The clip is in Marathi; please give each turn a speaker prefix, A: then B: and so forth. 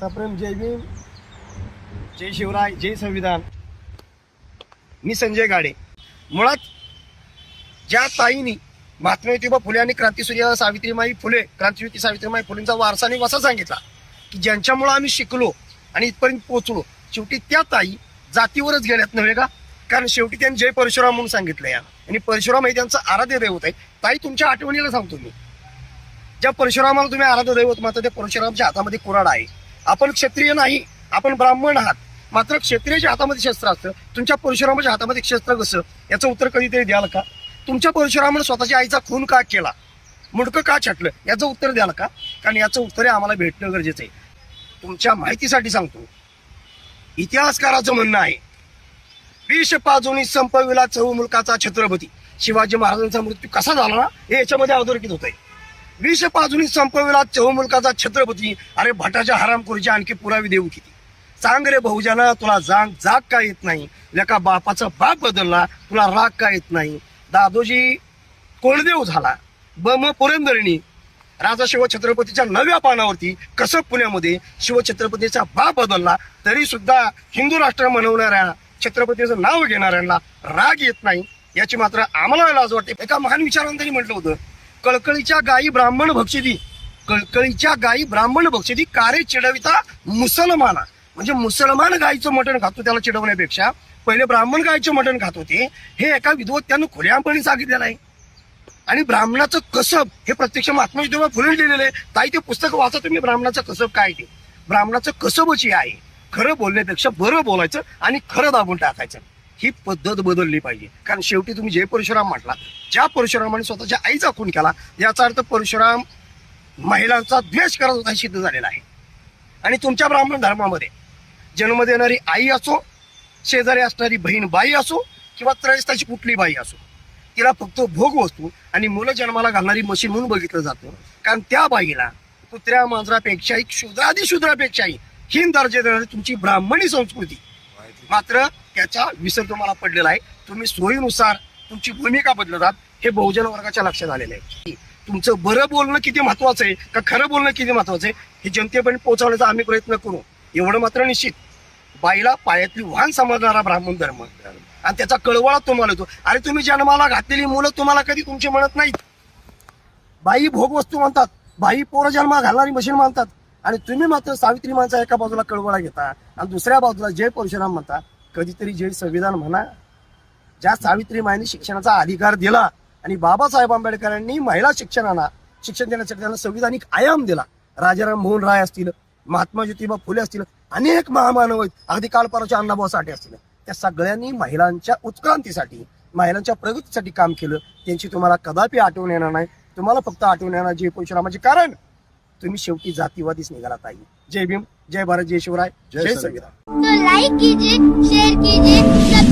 A: सप्रेम जय भीम. जय शिवराय जय संविधान. मी संजय गाडे. मुळात ज्या ताईनी महात्मा ज्योतिबा फुले आणि क्रांतीसूर्य सावित्रीमाई फुले क्रांतीज्योती सावित्रीमाई फुलेंचा वारसा आणि वसा सांगितला की ज्यांच्यामुळं आम्ही शिकलो आणि इथपर्यंत पोहोचलो शेवटी त्या ताई जातीवरच गेल्यात नव्हे का? कारण शेवटी त्यांनी जय परशुराम म्हणून सांगितलं या. आणि परशुराम हे त्यांचं आराध्य दैवत आहे ताई तुमच्या आठवणीला सांगतो मी. ज्या परशुरामाला तुम्ही आराध्य दैवत मात्र त्या परशुरामच्या हातामध्ये कुराड आहे. आपण क्षत्रिय नाही आपण ब्राह्मण आहात. मात्र क्षत्रियाच्या हातामध्ये शस्त्र असतं तुमच्या परशुरामाच्या हातामध्ये शस्त्र कसं? याचं उत्तर कधीतरी द्याल का? तुमच्या परशुरामानं स्वतःच्या आईचा खून का केला? मुडकं का छाटलं? याचं उत्तर द्याल का? कारण याचं उत्तर आम्हाला भेटणं गरजेचं आहे. तुमच्या माहितीसाठी सांगतो. इतिहासकाराचं म्हणणं आहे विष पाजोनी संपविला चहू मुलकाचा छत्रपती. शिवाजी महाराजांचा मृत्यू कसा झाला ना? हे याच्यामध्ये अधोरेखित होत आहे विष पाजोनी संपविला चहमुलकाचा छत्रपती. अरे भटाच्या हरामखोरीचे आणखी पुरावे देऊ किती? सांग रे भाऊजाना तुला जाग जाग का येत नाही? लेका बापाचा बाप बदलला तुला राग का येत नाही? दादोजी कोळदेव झाला. बम पुरंदरणी. राजा शिवछत्रपतीच्या नव्या पानावरती कसं पुण्यामध्ये शिवछत्रपतीचा बाप बदलला. तरी सुद्धा हिंदू राष्ट्र म्हणवणाऱ्या छत्रपतीचं नाव घेणाऱ्यांना राग येत नाही. याची मात्र आम्हाला लाज वाटते. एका महान विचारांनी म्हटलं होतं कळकळीच्या गायी ब्राह्मण भक्षिती कळकळीच्या गायी ब्राह्मण भक्षिती कारे चिडविता मुसलमाना. म्हणजे मुसलमान गायीचं मटण खातो त्याला चिडवण्यापेक्षा पहिले ब्राह्मण गायीचं मटण खात होते हे एका विद्वत्त्यानं खुल्यापणे सांगितलेलं आहे. आणि ब्राह्मणाचं कसब हे प्रत्यक्ष महात्मा फुले लिहिलेलं आहे. ताई ते पुस्तक वाचा तुम्ही ब्राह्मणाचं कसब काय ते? ब्राह्मणाचं कसबची आहे. खरं बोलण्यापेक्षा बरं बोलायचं आणि खरं दाबून टाकायचं. ही पद्धत बदलली पाहिजे. कारण शेवटी तुम्ही जे परशुराम म्हटला ज्या परशुरामाने स्वतःच्या आईचा खून केला याचा अर्थ परशुराम महिलांचा द्वेष करत होता सिद्ध झालेला आहे. आणि तुमच्या ब्राह्मण धर्मामध्ये जन्म देणारी आई असो शेजारी असणारी बहीण बाई असो किंवा त्रयस्थाची कुठली बाई असो तिला फक्त भोग वस्तू आणि मुलं जन्माला घालणारी मशीन म्हणून बघितलं जातं. कारण त्या बाईला कुत्र्या मांजरापेक्षाही शूद्रादी शूद्रापेक्षाही हीन दर्जा देणारी तुमची ब्राह्मणी संस्कृती. मात्र त्याचा विसर तुम्हाला पडलेला आहे. तुम्ही सोयीनुसार तुमची भूमिका बदलत हे बहुजन वर्गाच्या लक्षात आलेलं आहे. तुमचं बरं बोलणं किती महत्वाचं आहे का खरं बोलणं किती महत्वाचं आहे हे जनतेपर्यंत पोहोचवण्याचा आम्ही प्रयत्न करू. एवढं मात्र निश्चित. बाईला पायातली वाहन समजणारा ब्राह्मण धर्म. आणि त्याचा कळवळा तुम्हाला येतो. अरे तुम्ही जन्माला घातलेली मुलं तुम्हाला कधी तुमची म्हणत नाहीत. बाई भोगवस्तू म्हणतात बाई पोर जन्मा घालणारी मशीन मानतात. आणि तुम्ही मात्र सावित्री माणसा एका बाजूला कळवळा घेता आणि दुसऱ्या बाजूला जय परशुराम म्हणता. कधीतरी जे संविधान म्हणा ज्या सावित्री माईने शिक्षणाचा अधिकार दिला आणि बाबासाहेब आंबेडकरांनी महिला शिक्षणाला शिक्षण देण्यासाठी त्यांना संविधानिक आयाम दिला. राजाराम मोहन राय असतील महात्मा ज्योतिबा फुले असतील अनेक महामानव आहेत. अगदी कालपराच्या अण्णाभाऊ साठे असतील. त्या सगळ्यांनी महिलांच्या उत्क्रांतीसाठी महिलांच्या प्रगतीसाठी काम केलं. त्यांची तुम्हाला कदापि आठवण येणार नाही. तुम्हाला फक्त आठवण येणार जे परशुरामाचे कारण तुम्ही शेवटी जातीवादीच निघाला ताई जय भीम जय भारत जय शिवराय
B: जय संविधान.
C: लाइक कीजिए शेयर कीजिए सब्सक्राइब कीजिए